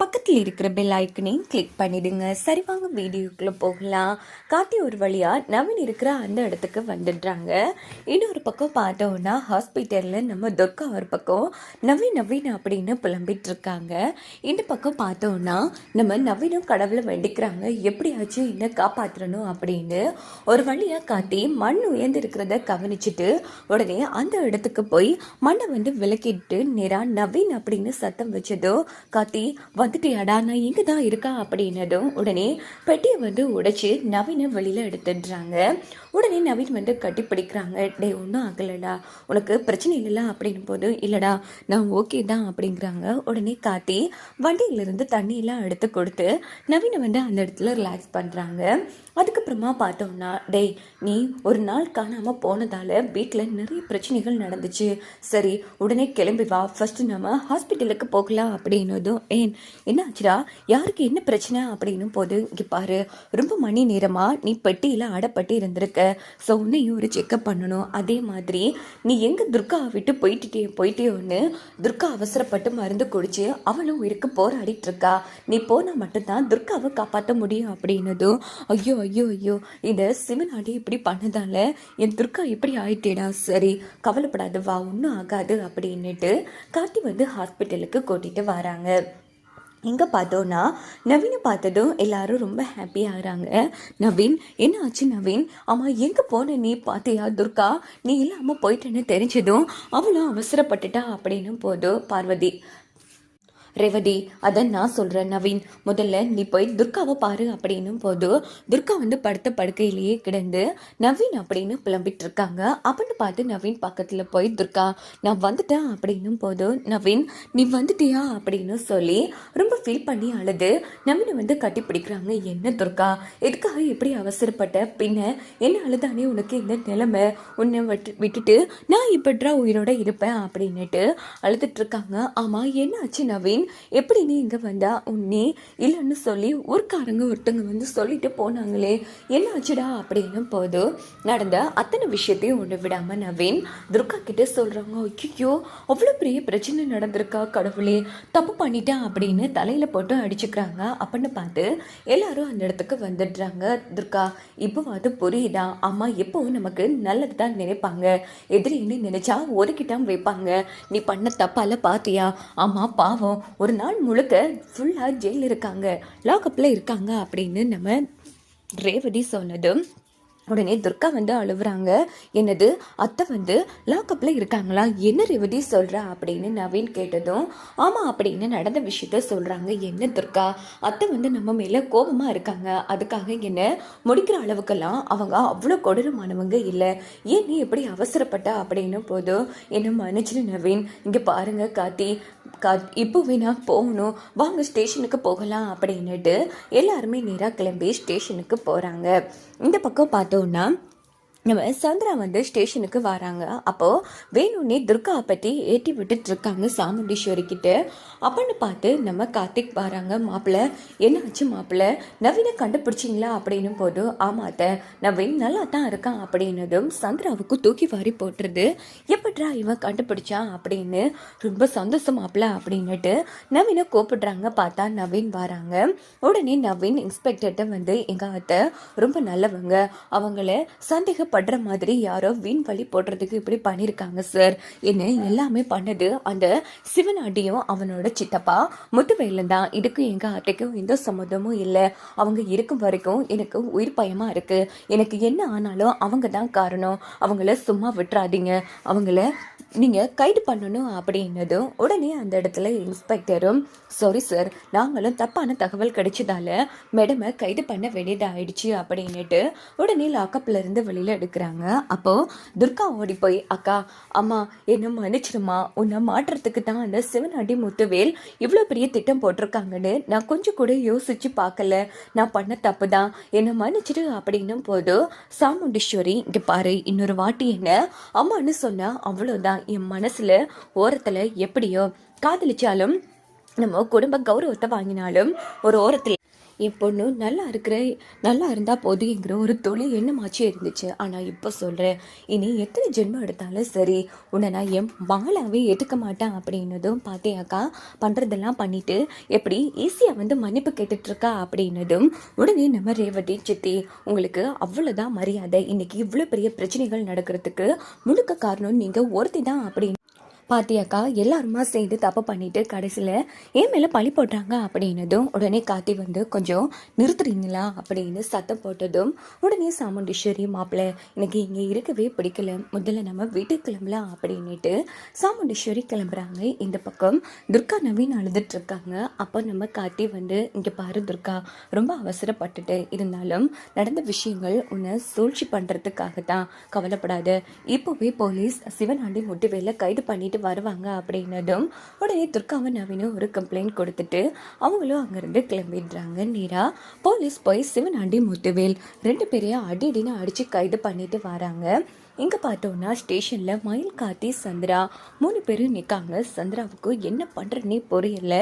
பக்கத்தில் இருக்கிற பெல் ஐக்கனையும் கிளிக் பண்ணிடுங்க. சரி வாங்க வீடியோக்குள்ளே போகலாம். காத்தி ஒரு வழியாக நவீன் இருக்கிற அந்த இடத்துக்கு வந்துடுறாங்க. இன்னொரு பக்கம் பார்த்தோன்னா ஹாஸ்பிட்டலில் நம்ம துர்கா ஒரு பக்கம் நவீன் நவீன் அப்படின்னு புலம்பிட்டு இருக்காங்க இந்த பக்கம் பார்த்தோன்னா நம்ம நவீனும் கடவுளை வேண்டிக்கிறாங்க. எப்படியாச்சும் என்ன காப்பாற்றணும் அப்படின்னு ஒரு வழியாக காட்டி மண் உயர்ந்து இருக்கிறத கவனிச்சுட்டு உடனே அந்த இடத்துக்கு போய் மண்ணை வந்து விளக்கிட்டு நேராக நவீன் அப்படின்னு சத்தம் வச்சதோ காத்தி வந்துட்டியாடா நான் இங்கே தான் இருக்கா அப்படின்னதும் உடனே பெட்டியை வந்து உடைச்சி நவீனை வெளியில் எடுத்துடுறாங்க. உடனே நவீன் வந்து கட்டி பிடிக்கிறாங்க டே ஒன்றும் ஆகலடா. உனக்கு பிரச்சனை இல்லைல்ல? அப்படின்னும் போது இல்லைடா நான் ஓகே தான் அப்படிங்கிறாங்க. உடனே காத்தி வண்டியிலிருந்து தண்ணியெல்லாம் எடுத்து கொடுத்து நவீனை வந்து அந்த இடத்துல ரிலாக்ஸ் பண்ணுறாங்க அதுக்கப்புறமா பார்த்தோம்னா டேய் நீ ஒரு நாள் காணாமல் போனதால் வீட்டில் நிறைய பிரச்சனைகள் நடந்துச்சு. சரி உடனே கிளம்பி வா. ஃபஸ்ட்டு நம்ம ஹாஸ்பிட்டலுக்கு போகலாம் அப்படின்னதும் ஏன் என்ன ஆச்சுடா யாருக்கு என்ன பிரச்சனை? அப்படின்னும் போது இங்கே பாரு ரொம்ப மணி நேரமாக நீ பெட்டியில் அடப்பட்டு இருந்திருக்க. ஸோ உன்னையும் ஒரு செக்கப் பண்ணணும். அதே மாதிரி நீ எங்கே துர்காவை விட்டு போயிட்டே போயிட்டேன்னு துர்கா அவசரப்பட்டு மருந்து குடிச்சு அவளும் உயிருக்கு போராடிட்டு இருக்கா. நீ போனால் மட்டும்தான் துர்காவை காப்பாற்ற முடியும் அப்படின்னதும் ஐயோ ஐயோ ஐயோ இதை சிவனாடி இப்படி பண்ணதால என் துர்கா இப்படி ஆயிட்டேடா. சரி கவலைப்படாது வா ஒன்றும் ஆகாது அப்படின்னுட்டு காட்டி வந்து ஹாஸ்பிட்டலுக்கு கூட்டிகிட்டு வராங்க. இங்கே பார்த்தோன்னா நவீனை பார்த்ததும் எல்லாரும் ரொம்ப ஹாப்பி ஆகுறாங்க. நவீன் என்ன ஆச்சு நவீன்? ஆமாம் எங்கே போன நீ பார்த்தியா துர்கா? நீ இல்லாமல் போயிட்டேன்னு தெரிஞ்சதும் அவளும் அவசரப்பட்டுட்டா அப்படின்னு போதும் பார்வதி ரேவதி அதை நான் சொல்கிறேன் நவீன். முதல்ல நீ போய் துர்காவை பாரு அப்படின்னும் போது துர்கா வந்து படுத்த படுக்கையிலேயே கிடந்து நவீன் அப்படின்னு புலம்பிட்டு இருக்காங்க. அப்படின்னு பார்த்து நவீன் பக்கத்தில் போய் துர்கா நான் வந்துட்டேன் அப்படின்னும் போது நவீன் நீ வந்துட்டியா அப்படின்னு சொல்லி ரொம்ப ஃபீல் பண்ணி அழுது. நவீனை வந்து கட்டி பிடிக்கிறாங்க. என்ன துர்கா எதுக்காக எப்படி அவசரப்பட்ட? பின்ன என்ன அழுதானே? உனக்கு இந்த நிலைமை? உன்னை விட்டு விட்டுட்டு நான் இப்பட்றா உயிரோட இருப்பேன் அப்படின்னுட்டு அழுதுட்டு இருக்காங்க. ஆமாம் என்ன ஆச்சு நவீன்? எப்படி நீ இங்கே வந்தா? உன்னே இல்லைன்னு சொல்லி ஊர்க்காரங்க ஒருத்தங்க வந்து சொல்லிட்டு போனாங்களே. என்ன ஆச்சுடா? அப்படின்னு போது நடந்த அத்தனை விஷயத்தையும் ஒன்று விடாம நவீன் துர்கா கிட்ட சொல்றாங்க. ஐயோ அவ்வளோ பெரிய பிரச்சனை நடந்திருக்கா கடவுளே. தப்பு பண்ணிட்டேன் அப்படின்னு தலையில் போட்டு அடிச்சுக்கிறாங்க. அப்படின்னு பார்த்து எல்லாரும் அந்த இடத்துக்கு வந்துடுறாங்க. துர்கா இப்போ அது புரியுதா? அம்மா எப்போவும் நமக்கு நல்லது தான் நினைப்பாங்க. எதிரின்னு நினைச்சா ஒதுக்கிட்டான் வைப்பாங்க. நீ பண்ண தப்பால பாத்தியா? ஆமா பாவம். ஒரு நாள் முழுக்க ஃபுல்லாக ஜெயில் இருக்காங்க. லாக்அப்பில் இருக்காங்க அப்படின்னு நம்ம ரேவதி சொன்னதும் உடனே துர்கா வந்து அழுவுறாங்க. என்னது? அத்தை வந்து லாக்அப்பில் இருக்காங்களா? என்ன ரேவதி சொல்கிறா அப்படின்னு நவீன் கேட்டதும் ஆமாம் அப்படின்னு நடந்த விஷயத்த சொல்கிறாங்க என்ன துர்கா? அத்தை வந்து நம்ம மேலே கோபமாக இருக்காங்க. அதுக்காக என்ன முடிக்கிற அளவுக்கெல்லாம் அவங்க அவ்வளோ கொடூரமானவங்க இல்லை. ஏன் நீ எப்படி அவசரப்பட்ட? அப்படின்னு போதும் என்ன மன்னிச்சிரு நவீன். இங்கே பாருங்க காத்தி கா இப்போவே நான் போகணும். வாங்க ஸ்டேஷனுக்கு போகலாம். அப்படின்னுட்டு எல்லாருமே நேராக கிளம்பி ஸ்டேஷனுக்கு போகிறாங்க இந்த பக்கம் பார்த்தோன்னா நம்ம சந்திரா வந்து ஸ்டேஷனுக்கு வராங்க. அப்போது வேணும்னே துர்கா பற்றி ஏற்றி விட்டுட்டு இருக்காங்க சாமுண்டீஸ்வரி கிட்ட. அப்படின்னு பார்த்து நம்ம கார்த்திக் வராங்க. மாப்பிள்ளை என்ன ஆச்சு மாப்பிள்ளை? நவீனை கண்டுபிடிச்சிங்களா அப்படின்னு போது ஆமாத்த நவீன் நல்லா தான் இருக்கான் அப்படின்னதும் சந்திராவுக்கு தூக்கி வாரி போட்டுருது. எப்படிரா இவன் கண்டுபிடிச்சான் அப்படின்னு ரொம்ப சந்தோஷம் மாப்பிள்ள அப்படின்னுட்டு நவீனை கூப்பிடுறாங்க. பார்த்தா நவீன் வராங்க. உடனே நவீன் இன்ஸ்பெக்டர்கிட்ட வந்து எங்கள் அத்தை ரொம்ப நல்லவங்க. அவங்கள படுற மாதிரி யாரோ வீண் வழி போடுறதுக்கு இப்படி பண்ணியிருக்காங்க சார் என்ன எல்லாமே பண்ணது அந்த சிவனாட்டியும் அவனோட சித்தப்பா. முத்துவேலன் தான். இதுக்கு எங்கள் அத்தைக்கும் எந்த சம்மந்தமும் இல்லை. அவங்க இருக்கும் வரைக்கும் எனக்கு உயிர் பயமாக இருக்குது எனக்கு என்ன ஆனாலும் அவங்க தான் காரணம். அவங்கள சும்மா விட்டுறாதீங்க. அவங்கள நீங்கள் கைது பண்ணணும் அப்படின்னதும் உடனே அந்த இடத்துல இன்ஸ்பெக்டரும் சாரி சார் நாங்களும் தப்பான தகவல் கிடைச்சதால மேடமை கைது பண்ண வேண்டியதாயிடுச்சு அப்படின்னுட்டு உடனே லாக்கப்லேருந்து வெளியில் எடுக்கிறாங்க. அப்போது துர்கா ஓடி போய் அக்கா அம்மா என்ன மன்னிச்சிருமா உன்னை மாற்றுறதுக்கு தான் அந்த சிவனாடி முத்துவேல் இவ்வளோ பெரிய திட்டம் போட்டிருக்காங்கன்னு நான் கொஞ்சம் கூட யோசிச்சு பார்க்கல. நான் பண்ண தப்பு தான். என்னை மன்னிச்சிடு அப்படின்னும் போது சாமுண்டீஸ்வரி இங்கே பாரு இன்னொரு வாட்டி என்ன? அம்மான்னு சொன்னால் அவ்வளோதான் என் மனசுல ஓரத்தில் எப்படியோ காதலிச்சாலும் நம்ம குடும்ப கௌரவத்தை வாங்கினாலும் ஒரு ஓரத்தில் என் பொண்ணு நல்லா இருக்கிற நல்லா இருந்தால் போதுங்கிற ஒரு தொழில் எண்ணமாச்சு இருந்துச்சு. ஆனால் இப்போ சொல்கிறேன் இனி எத்தனை ஜென்மம் எடுத்தாலும் சரி உன்னை நான் என் மகளாவே எடுக்க மாட்டேன் அப்படின்னதும் பார்த்தேயாக்கா பண்ணுறதெல்லாம் பண்ணிட்டு எப்படி ஈஸியாக வந்து மன்னிப்பு கேட்டுட்ருக்கா? அப்படின்னதும் உடனே நம்ம ரேவதி சித்தி உங்களுக்கு அவ்வளோதான் மரியாதை. இன்னைக்கு இவ்வளோ பெரிய பிரச்சனைகள் நடக்கிறதுக்கு முழுக்க காரணம் நீங்கள் ஒருத்தி தான் அப்படின்னு பாத்தியாக்கா எல்லாருமா சேர்ந்து தப்பு பண்ணிட்டு கடைசியில் என் மேலே பழி போட்டாங்க அப்படின்னதும் உடனே காத்தி வந்து கொஞ்சம் நிறுத்துறீங்களா? அப்படின்னு சத்தம் போட்டதும் உடனே சாமுண்டீஸ்வரி மாப்பிள்ளை எனக்கு இங்கே இருக்கவே பிடிக்கல. முதல்ல நம்ம வீட்டுக்கு கிளம்பலாம் அப்படின்னுட்டு சாமுண்டீஸ்வரி கிளம்புறாங்க. இந்த பக்கம் துர்கா நவீன் அழுதுட்டு இருக்காங்க அப்போ நம்ம காத்தி வந்து இங்கே பாரு துர்கா ரொம்ப அவசரப்பட்டுட்டு. இருந்தாலும் நடந்த விஷயங்கள் உன்னை சூழ்ச்சி பண்ணுறதுக்காக தான் கவலைப்படாத. இப்போவே போலீஸ் சிவனாண்டி முட்டுவேல கைது பண்ணிட்டு வருவாங்க அப்படின்னதும் உடனே துர்காவும் நவீனும் ஒரு கம்ப்ளைண்ட் கொடுத்துட்டு அவங்களும் அங்கேருந்து கிளம்பிடுறாங்க. நேரா போலீஸ் போய் சிவனாண்டி முத்துவேல் ரெண்டு பேரையும் அடி அடின்னு அடித்து கைது பண்ணிட்டு வராங்க. இங்கே பார்த்தோன்னா ஸ்டேஷனில் மயில் காத்தி சந்திரா மூணு பேரும் நிற்காங்க சந்திராவுக்கு என்ன பண்ணுறேன்னே புரியல.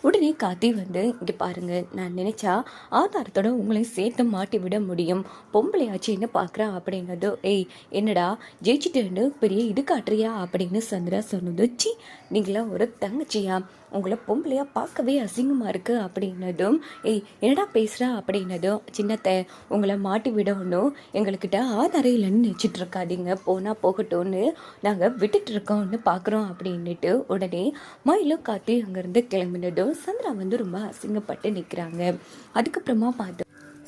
உடனே காத்தி வந்து இங்கே பாருங்கள் நான் நினச்சா ஆதாரத்தோட உங்களையும் சேர்த்து மாட்டி விட முடியும். பொம்பளையாச்சு என்ன பார்க்குறா அப்படின்னதோ ஏய் என்னடா ஜெயிச்சிட்டேன்னு பெரிய இது காட்டுறியா? அப்படின்னு சந்திரா சொன்னது சி நீங்களா ஒரு தங்கச்சியா? உங்களை பொம்பளையாக பார்க்கவே அசிங்கமாக இருக்குது அப்படின்னதும் ஏய் என்னடா பேசுகிறா அப்படின்னதும் சின்னத்தை உங்களை மாட்டி விடணும். எங்கள்கிட்ட ஆதாரையில் நினச்சிட்டு இருக்காதீங்க போனால் போகட்டும்னு நாங்கள் விட்டுட்டு இருக்கோம்னு பார்க்குறோம் அப்படின்னுட்டு உடனே மயிலும் காத்தி அங்கேருந்து கிளம்பினதும் சந்திரா வந்து ரொம்ப அசிங்கப்பட்டு நிற்கிறாங்க அதுக்கப்புறமா பார்த்து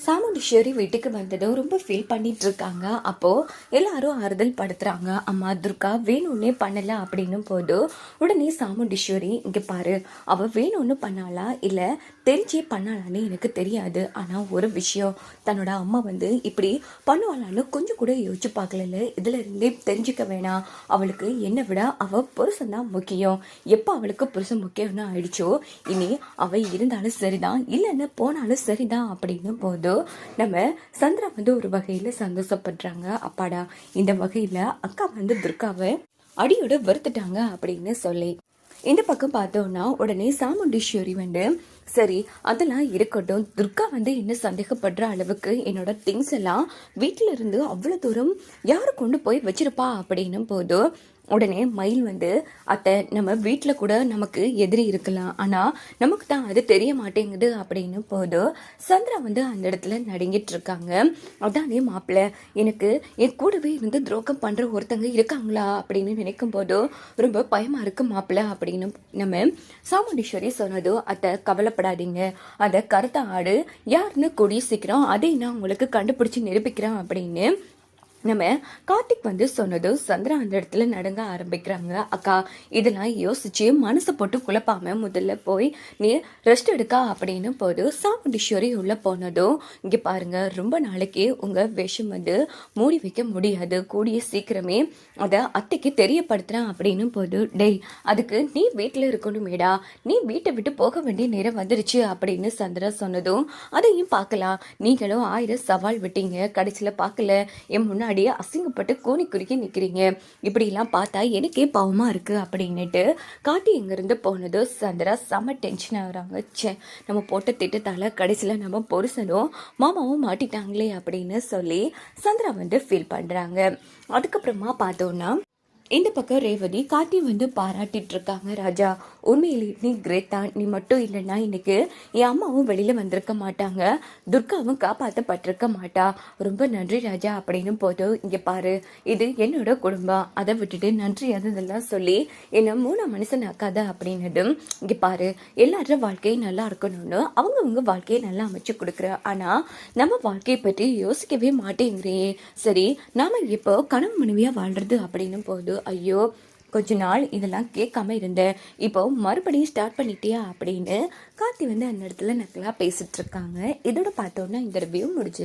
சாமுண்டீஸ்வரி வீட்டுக்கு வந்ததும் ரொம்ப ஃபீல் பண்ணிட்டு இருக்காங்க அப்போ எல்லாரும் ஆறுதல் படுத்துறாங்க. அம்மா துர்கா வேணும்னே பண்ணல அப்படின்னும் போது உடனே சாமுண்டீஸ்வரி இங்கே பாரு அவ வேணும்னு பண்ணாளா? இல்லை தெரிஞ்சே பண்ணாளான்னு எனக்கு தெரியாது. ஆனால் ஒரு விஷயம் தன்னோட அம்மா வந்து இப்படி பண்ணுவாளான்னு கொஞ்சம் கூட யோசிச்சு பார்க்கல இதுல இருந்தே தெரிஞ்சுக்க வேணாம். அவளுக்கு என்னை விட அவ புருஷன் தான் முக்கியம். எப்போ அவளுக்கு புருஷன் முக்கியம்னு ஆயிடுச்சோ இனி அவ இருந்தாலும் சரிதான். இல்லைன்னு போனாலும் சரிதான். அப்படின்னு போதும் ஸோ நம்ம சந்திரா வந்து ஒரு வகையில சந்தோஷப்படுறாங்க. அப்பாடா இந்த வகையில அக்கா வந்து துர்காவை அடியோட வெறுத்துட்டாங்க அப்படின்னு சொல்லி. இந்த பக்கம் பார்த்தோம்னா உடனே சாமுண்டீஸ்வரி வந்து சரி அதெல்லாம் இருக்கட்டும். துர்கா வந்து என்ன சந்தேகப்படுற அளவுக்கு என்னோட திங்ஸ் எல்லாம் வீட்டில இருந்து அவ்வளோ தூரம் யார் கொண்டு போய் வச்சிருப்பா அப்படின்னும் போது உடனே மயில் வந்து அத்தை நம்ம வீட்டில் கூட நமக்கு எதிரி இருக்கலாம். ஆனால் நமக்கு தான் அது தெரிய மாட்டேங்குது அப்படின்னு போது சந்திரா வந்து அந்த இடத்துல நடுங்கிட்டு இருக்காங்க. அதானே மாப்பிள்ளை எனக்கு என் கூடவே இருந்து துரோகம் பண்ணுற ஒருத்தங்க இருக்காங்களா? அப்படின்னு நினைக்கும் போதோ ரொம்ப பயமாக இருக்கு மாப்பிள்ளை அப்படின்னு நம்ம சாமுண்டீஸ்வரி சொன்னதோ அத்தை கவலைப்படாதீங்க. அதை கருத்த ஆடு யாருன்னு கூடிய சீக்கிரம் அதை நான் உங்களுக்கு கண்டுபிடிச்சி நிரூபிக்கிறேன் அப்படின்னு நம்ம கார்த்திக் வந்து சொன்னது சந்திரா அந்த இடத்துல நடுங்க ஆரம்பிக்கிறாங்க. அக்கா இதெல்லாம் யோசிச்சு மனசு போட்டு குழப்பாம முதல்ல போய் நீ ரெஸ்ட் எடுக்கா அப்படின்னு போது சாமுண்டீஸ்வரி உள்ள போனதும் இங்க பாருங்க ரொம்ப நாளைக்கு உங்க விஷம் வந்து மூடி வைக்க முடியாது. கூடிய சீக்கிரமே அதை அத்தைக்கு தெரியப்படுத்துறேன். அப்படின்னு போது டேய் அதுக்கு நீ வீட்டில் இருக்கணுமேடா. நீ வீட்டை விட்டு போக வேண்டிய நேரம் வந்துருச்சு. அப்படின்னு சந்திரா சொன்னதும் அதையும் பார்க்கலாம். நீங்களும் ஆயிரம் சவால் விட்டீங்க. கடைசியில் பார்க்கல. என் முன்னாடி முன்னாடியே அசிங்கப்பட்டு கோணி குறுக்கி நிற்கிறீங்க இப்படிலாம் பார்த்தா எனக்கே பாவமாக இருக்குது அப்படின்னுட்டு காட்டி இங்கேருந்து போனது சந்திரா செம்ம டென்ஷன் ஆகிறாங்க சே நம்ம போட்ட திட்டத்தால் கடைசியில் நம்ம பொருசனும் மாமாவும் மாட்டிட்டாங்களே அப்படின்னு சொல்லி சந்திரா வந்து ஃபீல் பண்ணுறாங்க அதுக்கப்புறமா பார்த்தோன்னா இந்த பக்கம் ரேவதி காட்டி வந்து பாராட்டிட்டு இருக்காங்க. ராஜா உண்மையிலே நீ கிரேட் நீ மட்டும் இல்லைன்னா இன்னைக்கு என் அம்மாவும் வெளியில வந்திருக்க மாட்டாங்க. துர்காவும் காப்பாற்றப்பட்டிருக்க மாட்டா. ரொம்ப நன்றி ராஜா அப்படின்னு போதும் இங்க பாரு இது என்னோட குடும்பம். அதை விட்டுட்டு நன்றி அதெல்லாம் சொல்லி என்ன மூணு மனுஷன் ஆக்காத அப்படின்னதும் இங்க பாரு எல்லாரும் வாழ்க்கையும் நல்லா இருக்கணும்னு அவங்கவுங்க வாழ்க்கையை நல்லா அமைச்சு கொடுக்குற. ஆனா நம்ம வாழ்க்கையை பற்றி யோசிக்கவே மாட்டேங்கிறே. சரி நாம இப்போ கணவன் மனைவியா வாழ்றது அப்படின்னு போது ஐயோ கொஞ்ச நாள் இதெல்லாம் கேட்காம இருந்தேன். இப்போ மறுபடியும் ஸ்டார்ட் பண்ணிட்டியா அப்படின்னு கார்த்தி வந்து அந்த இடத்துல நக்கலாக பேசிகிட்ருக்காங்க இதோட பார்த்தோன்னா இந்த ரிவ்யூ முடிஞ்சு